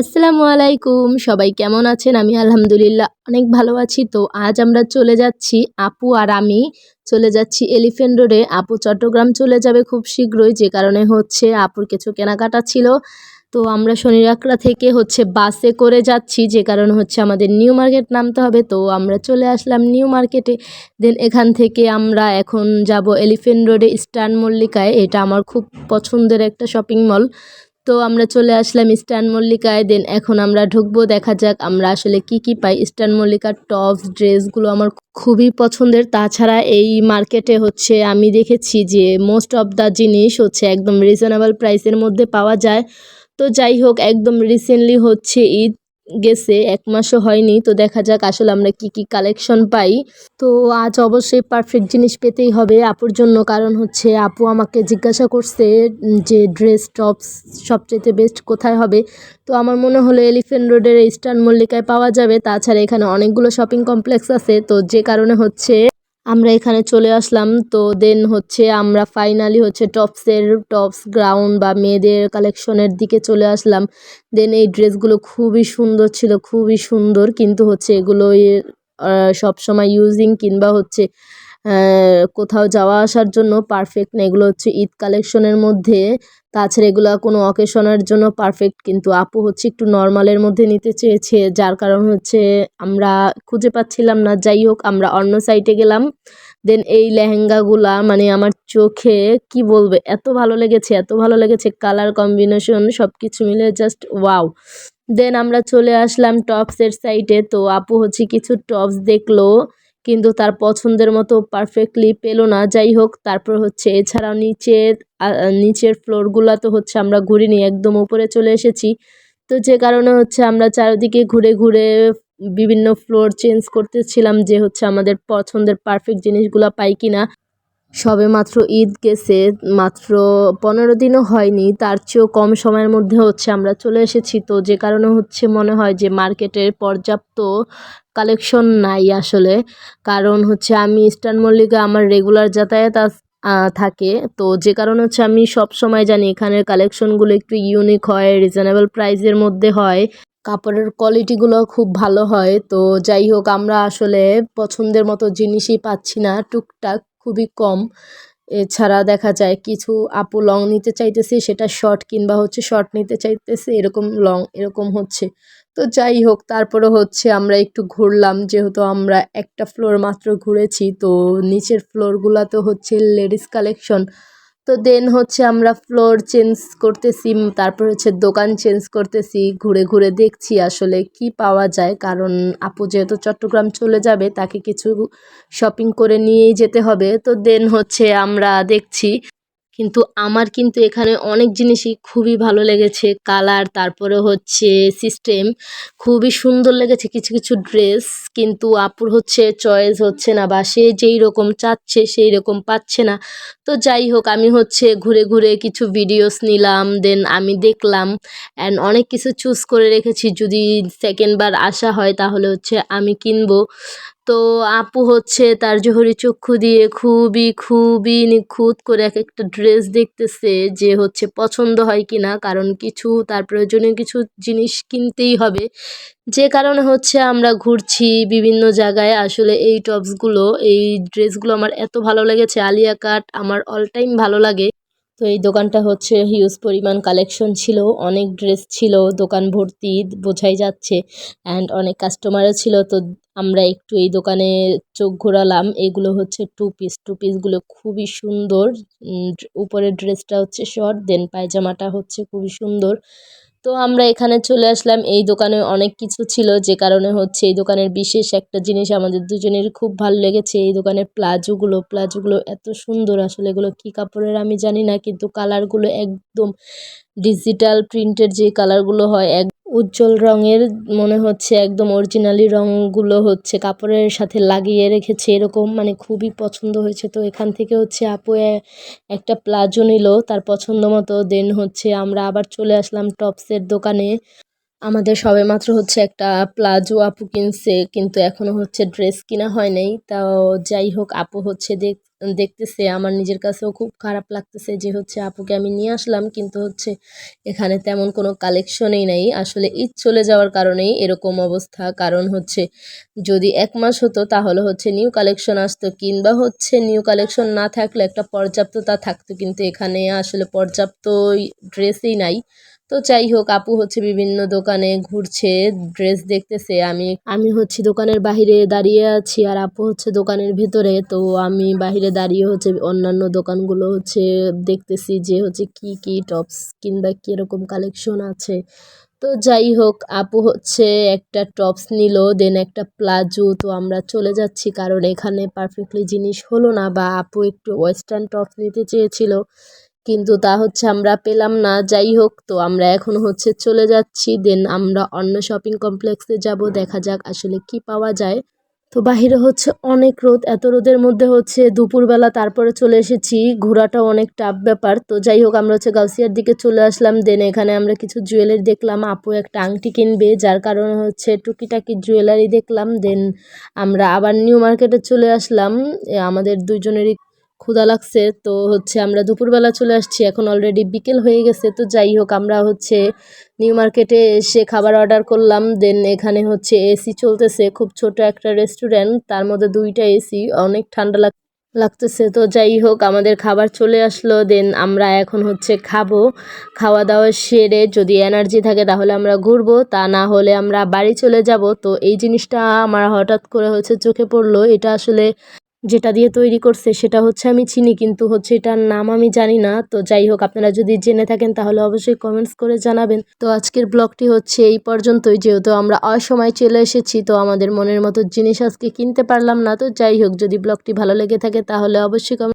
আসসালামু আলাইকুম, সবাই কেমন আছেন? আমি আলহামদুলিল্লাহ অনেক ভালো আছি। তো আজ আমরা চলে যাচ্ছি আপু আর আমি। চলে যাচ্ছি এলিফেন্ট রোডে। আপু চট্টগ্রাম চলে যাবে খুব শীঘ্রই, যে কারণে হচ্ছে আপুর কিছু কেনাকাটা ছিল। তো আমরা শনিরাকড়া থেকে হচ্ছে বাসে করে যাচ্ছি, যে কারণে হচ্ছে আমাদের নিউ মার্কেট নামতে হবে। তো আমরা চলে আসলাম নিউ মার্কেটে। দেন এখান থেকে আমরা এখন যাব এলিফেন্ট রোডে স্টান মল্লিকায়। এটা আমার খুব পছন্দের একটা শপিং মল। তো আমরা চলে আসলাম স্টান মল্লিকায়, দেন এখন আমরা ঢুকবো। দেখা যাক আমরা আসলে কি কি পাই। স্টান মল্লিকার টপস, ড্রেসগুলো আমার খুবই পছন্দের। তাছাড়া এই মার্কেটে হচ্ছে আমি দেখেছি যে মোস্ট অফ দ্য জিনিস হচ্ছে একদম রিজনেবল প্রাইসের মধ্যে পাওয়া যায়। তো যাই হোক, একদম রিসেন্টলি হচ্ছে ঈদ। গেছে, এক মাসও হয়নি। তো দেখা যাক আসলে আমরা কি কি কালেকশন পাই। তো আজ অবশ্যই পারফেক্ট জিনিস পেতেই হবে। আপুর জন্য কারণ হচ্ছে আপু আমাকে জিজ্ঞাসা করছে যে ড্রেস টপস সবচেয়ে বেস্ট কোথায় হবে। তো আমার মনে হলো এলিফেন্ট রোডের ইস্টার্ন মল্লিকায় পাওয়া যাবে। তাছাড়া এখানে অনেকগুলো শপিং কমপ্লেক্স আছে। তো যে কারণে হচ্ছে আমরা এখানে চলে আসলাম। তো দেন হচ্ছে আমরা ফাইনালি হচ্ছে টপসের টপস গ্রাউন্ড বা মেয়েদের কালেকশনের দিকে চলে আসলাম। দেন এই ড্রেসগুলো খুবই সুন্দর ছিল, খুবই সুন্দর। কিন্তু হচ্ছে এগুলো সবসময় ইউজিং কিংবা হচ্ছে কোথাও যাওয়া আসার জন্য পারফেক্ট না। এগুলো হচ্ছে ঈদ কালেকশনের মধ্যে। তাছাড়া এগুলো কোনো অকেশনের জন্য পারফেক্ট কিন্তু আপু হচ্ছে একটু নর্মালের মধ্যে নিতে চেয়েছে, যার কারণ হচ্ছে আমরা খুঁজে পাচ্ছিলাম না। যাই হোক, আমরা অন্য সাইটে গেলাম। দেন এই লেহেঙ্গাগুলা মানে আমার চোখে, কি বলবে, এত ভালো লেগেছে, এত ভালো লেগেছে। কালার কম্বিনেশন সব কিছু মিলে জাস্ট ওয়াও দেন আমরা চলে আসলাম টপসের সাইটে তো আপু হচ্ছে কিছু টপস দেখল। কিন্তু তার পছন্দের মতো পারফেক্টলি পেল না। যাই হোক, তারপর হচ্ছে এছাড়াও নিচের নিচের ফ্লোরগুলো তো হচ্ছে আমরা ঘুরিনি, একদম উপরে চলে এসেছি। তো যে কারণে হচ্ছে আমরা চারিদিকে ঘুরে ঘুরে বিভিন্ন ফ্লোর চেঞ্জ করতেছিলাম যে হচ্ছে আমাদের পছন্দের পারফেক্ট জিনিসগুলো পাই কিনা। সবে মাত্র ঈদ গেছে, মাত্র পনেরো দিনও হয়নি, তার চেয়েও কম সময়ের মধ্যে হচ্ছে আমরা চলে এসেছি। তো যে কারণে হচ্ছে মনে হয় যে মার্কেটের পর্যাপ্ত কালেকশন নাই আসলে। কারণ হচ্ছে আমি ইস্টার্ন মল্লিকা আমার রেগুলার যাতায়াত থাকে। তো যে কারণে হচ্ছে আমি সব সময় জানি এখানের কালেকশনগুলো একটু ইউনিক হয় রিজনেবল প্রাইসের মধ্যে হয়। কাপড়ের কোয়ালিটিগুলো খুব ভালো হয়। তো যাই হোক, আমরা আসলে পছন্দের মতো জিনিসই পাচ্ছি না। টুকটাক খুবই কম। এছাড়া দেখা যায় কিছু আপু লং নিতে চাইতেছে, সেটা শর্ট কিংবা হচ্ছে শর্ট নিতে চাইতেছে, এরকম লং এরকম হচ্ছে। তো যাই হোক, তারপরে হচ্ছে আমরা একটু ঘুরলাম, যেহেতু আমরা একটা ফ্লোর মাত্র ঘুরেছি, তো নিচের ফ্লোরগুলোতে হচ্ছে লেডিস কালেকশন তো দেন হচ্ছে আমরা ফ্লোর চেঞ্জ করতেছি, তারপর হচ্ছে দোকান চেঞ্জ করতেছি, ঘুরে ঘুরে দেখছি আসলে কি পাওয়া যায়। কারণ আপু যেহেতু চট্টগ্রাম চলে যাবে, তাকে কিছু শপিং করে নিয়েই যেতে হবে। তো দেন হচ্ছে আমরা দেখছি কিন্তু আমার কিন্তু এখানে অনেক জিনিসই খুবই ভালো লেগেছে। কালার, তারপরে হচ্ছে সিস্টেম খুবই সুন্দর লেগেছে, কিছু কিছু ড্রেস কিন্তু আপুর হচ্ছে চয়েস হচ্ছে না বা সে যেই রকম চাচ্ছে সেই রকম পাচ্ছে না। তো যাই হোক, আমি হচ্ছে ঘুরে ঘুরে কিছু ভিডিওস নিলাম দেন আমি দেখলাম অ্যান্ড অনেক কিছু চুজ করে রেখেছি। যদি সেকেন্ডবার আসা হয় তাহলে হচ্ছে আমি কিনবো। তো আপু হচ্ছে তার জহরি চক্ষু দিয়ে খুবই খুবই নিখুঁত করে এক একটা ড্রেস দেখতেছে যে হচ্ছে পছন্দ হয় কি না কারণ কিছু তার প্রয়োজনীয় কিছু জিনিস কিনতেই হবে। যে কারণে হচ্ছে আমরা ঘুরছি বিভিন্ন জায়গায়। আসলে এই টপসগুলো এই ড্রেসগুলো আমার এত ভালো লেগেছে। আলিয়া কাট আমার অল টাইম ভালো লাগে। তো এই দোকানটা হচ্ছে হিউজ পরিমাণ কালেকশন ছিল, অনেক ড্রেস ছিল, দোকান ভর্তি বোঝাই যাচ্ছে অ্যান্ড অনেক কাস্টমারও ছিল, তো আমরা একটু এই দোকানে চোখ ঘোরালাম, এগুলো হচ্ছে টু পিস টু পিসগুলো খুবই সুন্দর উপরের ড্রেসটা হচ্ছে শর্ট দেন পায়জামাটা হচ্ছে খুবই সুন্দর তো আমরা এখানে চলে আসলাম। এই দোকানে অনেক কিছু ছিল, যে কারণে হচ্ছে এই দোকানের বিশেষ একটা জিনিস আমাদের দুজনের খুব ভালো লেগেছে। এই দোকানের প্লাজোগুলো প্লাজোগুলো এত সুন্দর আসলে, এগুলো কী কাপড়ের আমি জানি না, কিন্তু কালারগুলো একদম ডিজিটাল প্রিন্টের যে কালারগুলো হয় এক উজ্জ্বল রঙের মনে হচ্ছে, একদম অরিজিনালি রঙগুলো হচ্ছে, কাপড়ের সাথে লাগিয়ে রেখেছে, এরকম মানে খুবই পছন্দ হয়েছে। তো এখান থেকে হচ্ছে আপু একটা প্লাজো নিল, তার পছন্দ মতো দেন হচ্ছে আমরা আবার চলে আসলাম টপসের দোকানে। আমাদের সবেমাত্র হচ্ছে একটা প্লাজো আপু কিনছে, কিন্তু এখনও হচ্ছে ড্রেস কিনা হয় নাই। তাও যাই হোক, আপু হচ্ছে দেখ, দেখতেছে, আমার নিজের কাছেও খুব খারাপ লাগতেছে যে হচ্ছে আপুকে আমি নিয়ে আসলাম, কিন্তু হচ্ছে এখানে তেমন কোনো কালেকশনই নাই। আসলে ঈদ চলে যাওয়ার কারণেই এরকম অবস্থা, কারণ হচ্ছে যদি এক মাস হতো, তাহলে হচ্ছে নিউ কালেকশন আসতো, কিংবা হচ্ছে নিউ কালেকশন না থাকলে একটা পর্যাপ্ততা থাকতো, কিন্তু এখানে আসলে পর্যাপ্ত ড্রেসই নাই। তো যাই হোক আপু হচ্ছে বিভিন্ন দোকানে ঘুরছে ড্রেস দেখতেছে। আমি আমি হচ্ছে দোকানের বাহিরে দাঁড়িয়ে আছি আর আপু হচ্ছে দোকানের ভেতরে। তো আমি বাহিরে দাঁড়িয়ে হচ্ছে অন্যান্য দোকানগুলো হচ্ছে দেখতেছি যে হচ্ছে কি কি টপস কিংবা কীরকম কালেকশন আছে। তো যাই হোক আপু হচ্ছে একটা টপস নিল দেন একটা প্লাজো। তো আমরা চলে যাচ্ছি কারণ এখানে পারফেক্টলি জিনিস হলো না বা আপু একটু ওয়েস্টার্ন টপস নিতে চেয়েছিল। কিন্তু তা হচ্ছে আমরা পেলাম না, যাই হোক তো, আমরা এখন হচ্ছে চলে যাচ্ছি। দেন আমরা অন্য শপিং কমপ্লেক্সে যাব, দেখা যাক আসলে কি পাওয়া যায়। তো বাহিরে হচ্ছে অনেক রোদ, এত রোদের মধ্যে হচ্ছে দুপুরবেলা তারপরে চলে এসেছি। ঘোরাটা অনেক টাফ ব্যাপার। তো যাই হোক, আমরা হচ্ছে গাউসিয়ার দিকে চলে আসলাম। দেন এখানে আমরা কিছু জুয়েলারি দেখলাম। আপু একটা আংটি কিনবে, যার কারণে হচ্ছে টুকিটাকি জুয়েলারি দেখলাম। দেন আমরা আবার নিউ মার্কেটে চলে আসলাম। আমাদের দুইজনেরই ক্ষুধা লাগছে, তো হচ্ছে আমরা দুপুরবেলা চলে আসছি, এখন অলরেডি বিকেল হয়ে গেছে, তো যাই হোক, আমরা হচ্ছে নিউ মার্কেটে এসে খাবার অর্ডার করলাম দেন এখানে হচ্ছে এসি চলতেছে, খুব ছোট একটা রেস্টুরেন্ট তার মধ্যে দুইটা এসি অনেক ঠান্ডা লাগ লাগতেছে, তো যাই হোক, আমাদের খাবার চলে আসলো দেন আমরা এখন হচ্ছে খাব, খাওয়া দাওয়া সেরে যদি এনার্জি থাকে তাহলে আমরা ঘুরবো, তা না হলে আমরা বাড়ি চলে যাব, তো এই জিনিসটা আমার হঠাৎ করে হচ্ছে চোখে পড়ল, এটা আসলে যেটা দিয়ে তৈরি করছে সেটা হচ্ছে আমি চিনি, কিন্তু হচ্ছে এটার নাম আমি জানি না। তো যাই হোক, আপনারা যদি জেনে থাকেন তাহলে অবশ্যই কমেন্টস করে জানাবেন। তো আজকের ব্লগটি হচ্ছে এই পর্যন্তই, যেহেতু আমরা অসময় চলে এসেছি, তো আমাদের মনের মতো জিনিস আজকে কিনতে পারলাম না। তো যাই হোক, যদি ব্লগটি ভালো লেগে থাকে তাহলে অবশ্যই